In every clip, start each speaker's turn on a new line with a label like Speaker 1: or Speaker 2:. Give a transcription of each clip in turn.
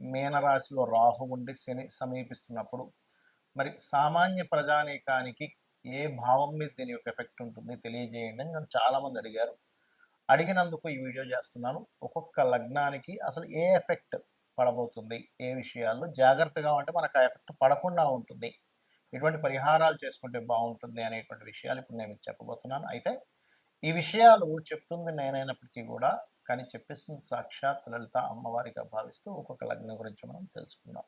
Speaker 1: మీనరాశిలో రాహు ఉండి శని సమీపిస్తున్నప్పుడు మరి సామాన్య ప్రజానీకానికి ఏ భావం మీద దీని యొక్క ఎఫెక్ట్ ఉంటుంది తెలియజేయండి అని నన్ను చాలామంది అడిగారు. అడిగినందుకు ఈ వీడియో చేస్తున్నాను. ఒక్కొక్క లగ్నానికి అసలు ఏ ఎఫెక్ట్ పడబోతుంది ఏ విషయాల్లో జాగ్రత్తగా ఉంటే మనకు ఆ ఎఫెక్ట్ పడకుండా ఉంటుంది ఎటువంటి పరిహారాలు చేసుకుంటే బాగుంటుంది అనేటువంటి విషయాలు ఇప్పుడు నేను చెప్పబోతున్నాను. అయితే ఈ విషయాలు చెప్తుంది నేనైనప్పటికీ కూడా కానీ చెప్పేస్తుంది సాక్షాత్ లలిత అమ్మవారిగా భావిస్తూ ఒక్కొక్క లగ్నం గురించి మనం తెలుసుకుందాం.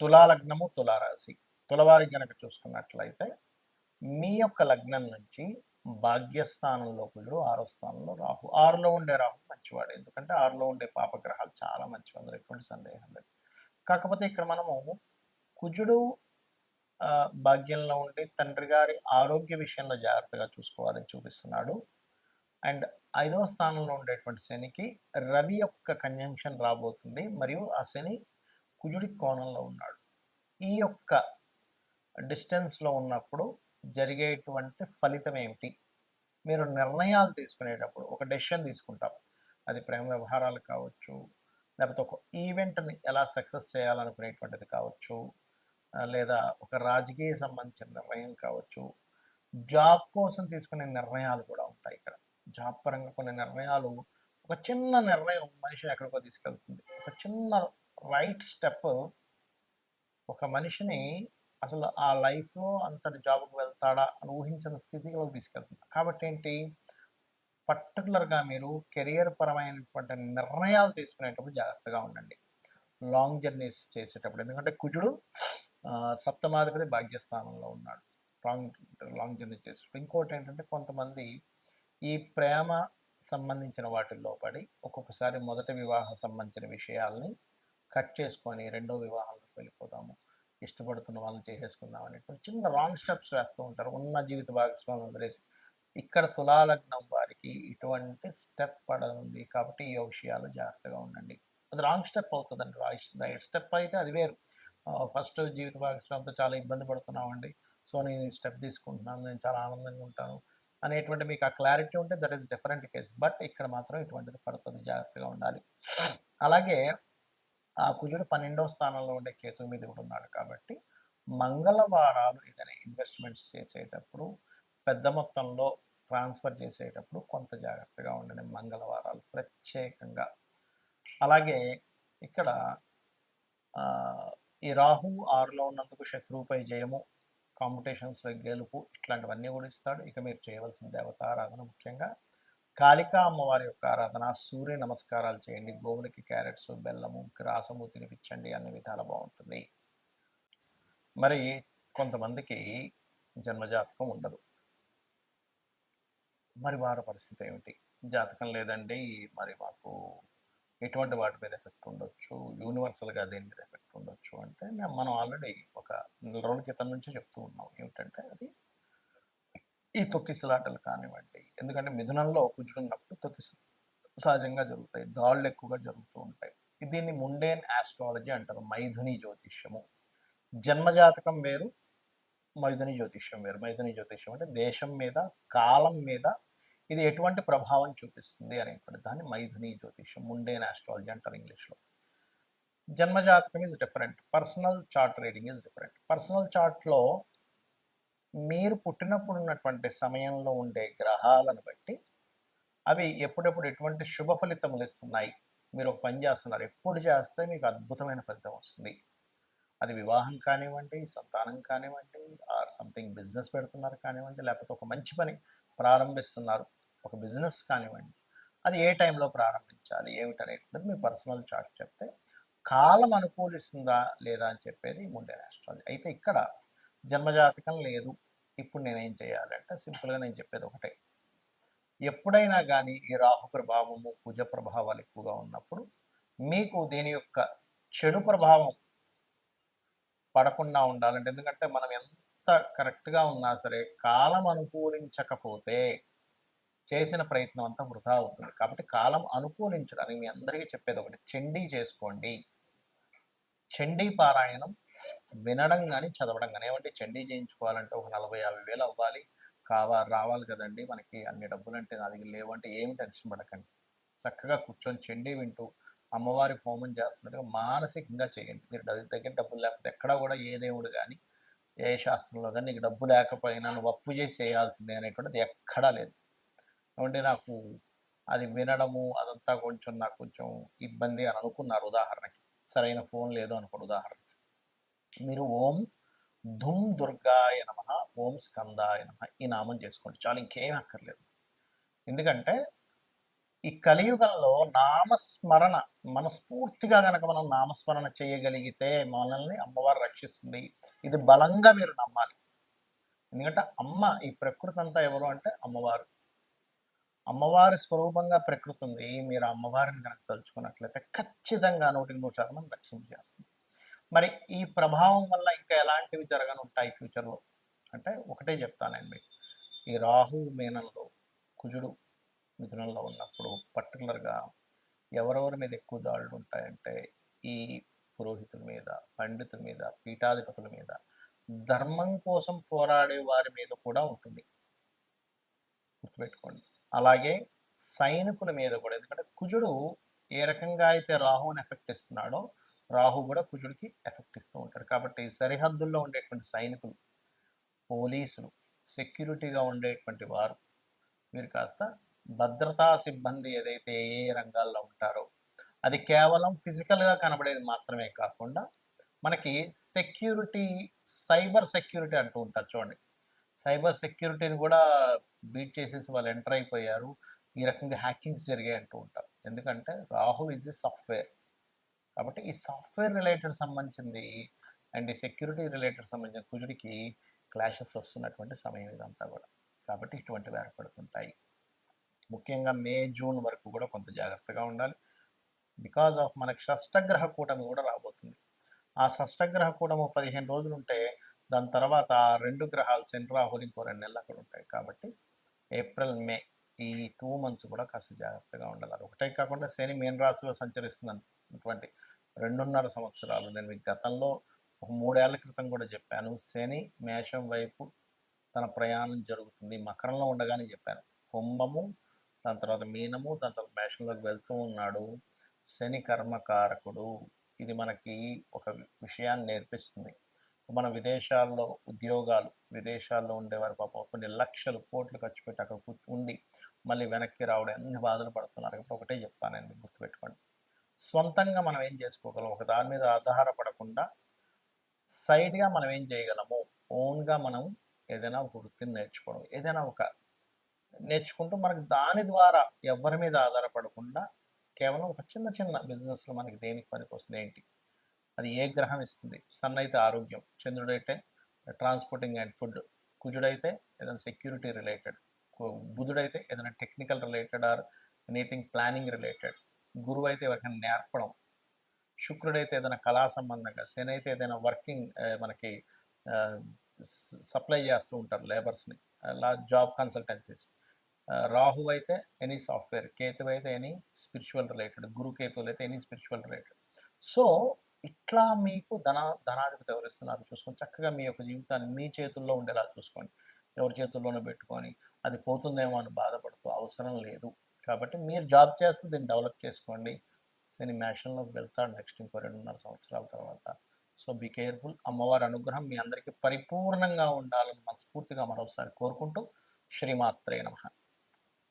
Speaker 1: తులాలగ్నము తులారాశి. తులవారి గనక చూసుకున్నట్లయితే మీ యొక్క లగ్నం నుంచి భాగ్యస్థానంలో కుజుడు ఆరో స్థానంలో రాహు. ఆరులో ఉండే రాహు మంచివాడు. ఎందుకంటే ఆరులో ఉండే పాపగ్రహాలు చాలా మంచివి అందులో ఎటువంటి సందేహం లేదు. కాకపోతే ఇక్కడ మనము కుజుడు భాగ్యంలో ఉండి తండ్రి గారి ఆరోగ్య విషయంలో జాగ్రత్తగా చూసుకోవాలని చూపిస్తున్నాడు. అండ్ ఐదవ స్థానంలో ఉండేటువంటి శనికి రవి యొక్క కంజంక్షన్ రాబోతుంది. మరియు ఆ శని కుజుడి కోణంలో ఉన్నాడు. ఈ యొక్క డిస్టెన్స్లో ఉన్నప్పుడు జరిగేటువంటి ఫలితం ఏమిటి? మీరు నిర్ణయాలు తీసుకునేటప్పుడు ఒక డెసిషన్ తీసుకుంటాం. అది ప్రేమ వ్యవహారాలు కావచ్చు లేకపోతే ఒక ఈవెంట్ని ఎలా సక్సెస్ చేయాలనుకునేటువంటిది కావచ్చు లేదా ఒక రాజకీయ సంబంధించిన నిర్ణయం కావచ్చు జాబ్ కోసం తీసుకునే నిర్ణయాలు కూడా ఉంటాయి ఇక్కడ. జాబ్ పరంగా కొన్ని నిర్ణయాలు ఒక చిన్న నిర్ణయం మనిషిని ఎక్కడికో తీసుకెళ్తుంది. ఒక చిన్న రైట్ స్టెప్ ఒక మనిషిని అసలు ఆ లైఫ్లో అంతటి జాబ్కి వెళ్తాడా అని ఊహించిన స్థితిలో తీసుకెళ్తుంది. కాబట్టి ఏంటి? పర్టికులర్గా మీరు కెరియర్ పరమైనటువంటి నిర్ణయాలు తీసుకునేటప్పుడు జాగ్రత్తగా ఉండండి. లాంగ్ జర్నీస్ చేసేటప్పుడు. ఎందుకంటే కుజుడు సప్తమాధిపతి భాగ్యస్థానంలో ఉన్నాడు. లాంగ్ లాంగ్ జర్నీ చేసేటప్పుడు. ఇంకోటి ఏంటంటే కొంతమంది ఈ ప్రేమ సంబంధించిన వాటిల్లో పడి ఒక్కొక్కసారి మొదటి వివాహం సంబంధించిన విషయాల్ని కట్ చేసుకొని రెండో వివాహాలకు వెళ్ళిపోదాము ఇష్టపడుతున్న వాళ్ళని చేసేసుకుందాం అనేటువంటి చిన్న రాంగ్ స్టెప్స్ వేస్తూ ఉంటారు. ఉన్న జీవిత భాగస్వామి వదిలేసి ఇక్కడ తులాలగ్నం వారికి ఇటువంటి స్టెప్ పడనుంది కాబట్టి ఈ విషయాలు జాగ్రత్తగా ఉండండి. అది రాంగ్ స్టెప్ అవుతుందండి. రైట్ స్టెప్ అయితే అది వేరు. ఫస్ట్ జీవిత భాగస్వామితో చాలా ఇబ్బంది పడుతున్నామండి. సో నేను ఈ స్టెప్ తీసుకుంటున్నాను. నేను చాలా ఆనందంగా ఉంటాను. అనేటువంటి మీకు ఆ క్లారిటీ ఉంటే that is different case but ఇక్కడ మాత్రం ఇటువంటిది పడుతుంది. జాగ్రత్తగా ఉండాలి. అలాగే ఆ కుజుడు పన్నెండవ స్థానంలో ఉండే కేతు మీద కూడా ఉన్నాడు కాబట్టి మంగళవారాలు ఏదైనా ఇన్వెస్ట్మెంట్స్ చేసేటప్పుడు పెద్ద మొత్తంలో ట్రాన్స్ఫర్ చేసేటప్పుడు కొంత జాగ్రత్తగా ఉండండి. మంగళవారాలు ప్రత్యేకంగా. అలాగే ఇక్కడ ఈ రాహు ఆరులో ఉన్నందుకు శత్రువుపై జయము కాంపిటీషన్స్లో గెలుపు ఇట్లాంటివన్నీ కూడా ఇస్తాడు. ఇక మీరు చేయవలసిన దేవతారాధన ముఖ్యంగా. కాళికా అమ్మవారి యొక్క ఆరాధన సూర్య నమస్కారాలు చేయండి. గోవులకి క్యారెట్స్ బెల్లము గ్రాసము తినిపించండి. అన్ని విధాలు బాగుంటుంది. మరి కొంతమందికి జన్మజాతకం ఉండదు. మరి వారి పరిస్థితి ఏమిటి? జాతకం లేదండి. మరి మాకు ఎటువంటి వాటి మీద ఎఫెక్ట్ ఉండొచ్చు? యూనివర్సల్గా దేని మీద ఎఫెక్ట్ ఉండొచ్చు? అంటే మేము మనం ఆల్రెడీ ఒక నెల రోజుల క్రితం నుంచి చెప్తూ ఉన్నాం. ఏమిటంటే అది ఈ తొక్కిసలాటలు కానివ్వండి. ఎందుకంటే మిథునంలో కూర్చున్నప్పుడు తొక్కిస సహజంగా జరుగుతాయి. దాళ్ళు ఎక్కువగా జరుగుతూ ఉంటాయి. దీన్ని ముండేన్ ఆస్ట్రాలజీ అంటారు. మైథుని జ్యోతిష్యము. జన్మజాతకం వేరు మైథుని జ్యోతిష్యం వేరు. మైథుని జ్యోతిష్యం అంటే దేశం మీద కాలం మీద ఇది ఎటువంటి ప్రభావం చూపిస్తుంది అనేటువంటి దాన్ని మైథుని జ్యోతిష్యం ముండేన్ ఆస్ట్రాలజీ అంటారు ఇంగ్లీష్లో. జన్మజాతకం is different personal chart reading is different personal చార్ట్లో మీరు పుట్టినప్పుడు ఉన్నటువంటి సమయంలో ఉండే గ్రహాలను బట్టి అవి ఎప్పుడెప్పుడు ఎటువంటి శుభ ఫలితములు ఇస్తున్నాయి? మీరు ఒక పని చేస్తున్నారు. ఎప్పుడు చేస్తే మీకు అద్భుతమైన ఫలితం వస్తుంది. అది వివాహం కానివ్వండి సంతానం కానివ్వండి ఆర్ సంథింగ్ బిజినెస్ పెడుతున్నారు కానివ్వండి లేకపోతే ఒక మంచి పని ప్రారంభిస్తున్నారు. ఒక బిజినెస్ కానివ్వండి అది ఏ టైంలో ప్రారంభించాలి ఏమిటనేటువంటిది మీ పర్సనల్ చార్ట్ చెప్తే కాలం అనుకూలిస్తుందా లేదా అని చెప్పేది ముండే ఆస్ట్రాలజీ అయితే ఇక్కడ జన్మజాతకం లేదు. ఇప్పుడు నేనేం చేయాలంటే సింపుల్గా నేను చెప్పేది ఒకటే. ఎప్పుడైనా కానీ ఈ రాహు ప్రభావము కుజ ప్రభావాలు ఎక్కువగా ఉన్నప్పుడు మీకు దీని యొక్క చెడు ప్రభావం పడకుండా ఉండాలంటే ఎందుకంటే మనం ఎంత కరెక్ట్గా ఉన్నా సరే కాలం అనుకూలించకపోతే చేసిన ప్రయత్నం అంతా వృధా అవుతుంది. కాబట్టి కాలం అనుకూలించడానికి మీ అందరికీ చెప్పేది ఒకటి చండీ చేసుకోండి. చండీ పారాయణం వినడం కానీ చదవడం కానీ ఏమంటే చండీ చేయించుకోవాలంటే ఒక నలభై యాభై వేలు అవ్వాలి. కావా రావాలి కదండి మనకి అన్ని డబ్బులు అంటే నా దగ్గర లేవంటే ఏమి టెన్షన్ పడకండి. చక్కగా కూర్చొని చెండి వింటూ అమ్మవారి హోమం చేస్తున్నట్టుగా మానసికంగా చేయండి. మీరు దగ్గర డబ్బులు లేకపోతే ఎక్కడ కూడా ఏ దేవుడు కానీ ఏ శాస్త్రంలో కానీ నీకు డబ్బు లేకపోయినా నువ్వు అప్పు చేసి చేయాల్సిందే అనేటువంటిది ఎక్కడా లేదు. ఏమంటే నాకు అది వినడము అదంతా కొంచెం నాకు కొంచెం ఇబ్బంది అని అనుకున్నారు ఉదాహరణకి. సరైన ఫోన్ లేదు అనుకోండి ఉదాహరణకి. మీరు ఓం ధుమ్ దుర్గాయ నమ ఓం స్కందాయ నమ ఈ నామం చేసుకోండి. చాలా ఇంకేం అక్కర్లేదు. ఎందుకంటే ఈ కలియుగంలో నామస్మరణ మనస్ఫూర్తిగా గనక మనం నామస్మరణ చేయగలిగితే మనల్ని అమ్మవారు రక్షిస్తుంది. ఇది బలంగా మీరు నమ్మాలి. ఎందుకంటే అమ్మ ఈ ప్రకృతి అంతా ఎవరు అంటే అమ్మవారు. అమ్మవారి స్వరూపంగా ప్రకృతి ఉంది. మీరు అమ్మవారిని కనుక తలుచుకున్నట్లయితే ఖచ్చితంగా నూటికి నూరు శాతం రక్షించేస్తుంది మరి ఈ ప్రభావం వల్ల ఇంకా ఎలాంటివి జరగనుంటాయి ఫ్యూచర్లో? అంటే ఒకటే చెప్తానండి ఈ రాహు మీనంలో కుజుడు మిథునంలో ఉన్నప్పుడు పర్టికులర్గా ఎవరెవరి మీద ఎక్కువ దాడులు ఉంటాయంటే ఈ పురోహితుల మీద పండితుల మీద పీఠాధిపతుల మీద. ధర్మం కోసం పోరాడే వారి మీద కూడా ఉంటుంది. గుర్తుపెట్టుకోండి. అలాగే సైనికుల మీద కూడా. ఎందుకంటే కుజుడు ఏ రకంగా అయితే రాహుని ఎఫెక్ట్ ఇస్తున్నాడో రాహు కూడా కుజుడికి ఎఫెక్ట్ ఇస్తూ ఉంటాడు. కాబట్టి సరిహద్దుల్లో ఉండేటువంటి సైనికులు పోలీసులు సెక్యూరిటీగా ఉండేటువంటి వారు మీరు కాస్త భద్రతా సిబ్బంది ఏదైతే ఏ రంగాల్లో ఉంటారో అది కేవలం ఫిజికల్గా కనబడేది మాత్రమే కాకుండా మనకి సెక్యూరిటీ సైబర్ సెక్యూరిటీ అంటూ ఉంటారు చూడండి. సైబర్ సెక్యూరిటీని కూడా బీట్ చేసేసి వాళ్ళు ఎంటర్ అయిపోయారు. ఈ రకంగా హ్యాకింగ్స్ జరిగాయి అంటూ ఉంటారు. ఎందుకంటే రాహు ఇస్ ది సాఫ్ట్వేర్. కాబట్టి ఈ సాఫ్ట్వేర్ రిలేటెడ్ సంబంధించింది అండ్ ఈ సెక్యూరిటీ రిలేటెడ్ సంబంధించిన కుజుడికి క్లాషెస్ వస్తున్నటువంటి సమయం ఇదంతా కూడా. కాబట్టి ఇటువంటివి ఏర్పడుతుంటాయి ముఖ్యంగా మే జూన్ వరకు కూడా కొంత జాగ్రత్తగా ఉండాలి. బికాజ్ ఆఫ్ మనకి షష్టగ్రహ కూటమి కూడా రాబోతుంది. ఆ షష్టగ్రహ కూటము పదిహేను రోజులు ఉంటే దాని తర్వాత ఆ రెండు గ్రహాలు శని రాహుల్ ఇంకో రెండు నెలలు అక్కడ ఉంటాయి. కాబట్టి ఏప్రిల్ మే ఈ టూ మంత్స్ కూడా కాస్త జాగ్రత్తగా ఉండాలి. అది ఒకటే కాకుండా శని మీన రాశిలో సంచరిస్తుంది అటువంటి రెండున్నర సంవత్సరాలు. నేను మీకు గతంలో ఒక మూడేళ్ళ క్రితం కూడా చెప్పాను శని మేషం వైపు తన ప్రయాణం జరుగుతుంది మకరంలో ఉండగానే చెప్పాను. కుంభము దాని తర్వాత మీనము దాని తర్వాత మేషంలోకి వెళ్తూ ఉన్నాడు. శని కర్మకారకుడు. ఇది మనకి ఒక విషయాన్ని నేర్పిస్తుంది. మన విదేశాల్లో ఉద్యోగాలు విదేశాల్లో ఉండేవారు పాపం కొన్ని లక్షలు కోట్లు ఖర్చు పెట్టి అక్కడ కూర్చు ఉండి మళ్ళీ వెనక్కి రావడం ఎన్ని బాధలు పడుతున్నారు. కాబట్టి ఒకటే చెప్తాను నేను గుర్తుపెట్టుకోండి. సొంతంగా మనం ఏం చేసుకోగలం? ఒక దాని మీద ఆధారపడకుండా సైడ్గా మనం ఏం చేయగలము? ఓన్గా మనం ఏదైనా ఒక వృత్తిని నేర్చుకోవడం ఏదైనా ఒక నేర్చుకుంటూ మనకి దాని ద్వారా ఎవరి మీద ఆధారపడకుండా కేవలం ఒక చిన్న చిన్న బిజినెస్లో మనకి దేనికి పనికి వస్తుంది ఏంటి? అది ఏ గ్రహం ఇస్తుంది? సన్ అయితే ఆరోగ్యం చంద్రుడైతే ట్రాన్స్పోర్టింగ్ అండ్ ఫుడ్ కుజుడైతే ఏదైనా సెక్యూరిటీ రిలేటెడ్ బుధుడైతే ఏదైనా technical related or anything planning related గురువు అయితే ఎవరికైనా నేర్పడం శుక్రుడైతే ఏదైనా కళా సంబంధంగా శని అయితే ఏదైనా వర్కింగ్ మనకి సప్లై చేస్తూ ఉంటారు లేబర్స్ని అలా జాబ్ కన్సల్టెన్సీస్. రాహు అయితే ఎనీ సాఫ్ట్వేర్ కేతు అయితే ఎనీ స్పిరిచువల్ రిలేటెడ్ గురు కేతువులు అయితే ఎనీ స్పిరిచువల్ రిలేటెడ్ సో ఇట్లా మీకు ధన ధనాధిపతి ఎవరిస్తున్నారు చూసుకొని చక్కగా మీ యొక్క జీవితాన్ని మీ చేతుల్లో ఉండేలా చూసుకోండి. ఎవరి చేతుల్లోనూ పెట్టుకొని అది పోతుందేమో అని బాధపడుతూ అవసరం లేదు. కాబట్టి మీరు జాబ్ చేస్తూ దీన్ని డెవలప్ చేసుకోండి. శని మ్యాషన్లోకి వెళ్తాడు నెక్స్ట్ ఇంకో రెండున్నర సంవత్సరాల తర్వాత. సో బీ కేర్ఫుల్ అమ్మవారి అనుగ్రహం మీ అందరికీ పరిపూర్ణంగా ఉండాలని మనస్ఫూర్తిగా మరొకసారి కోరుకుంటూ శ్రీమాత్రే నమః.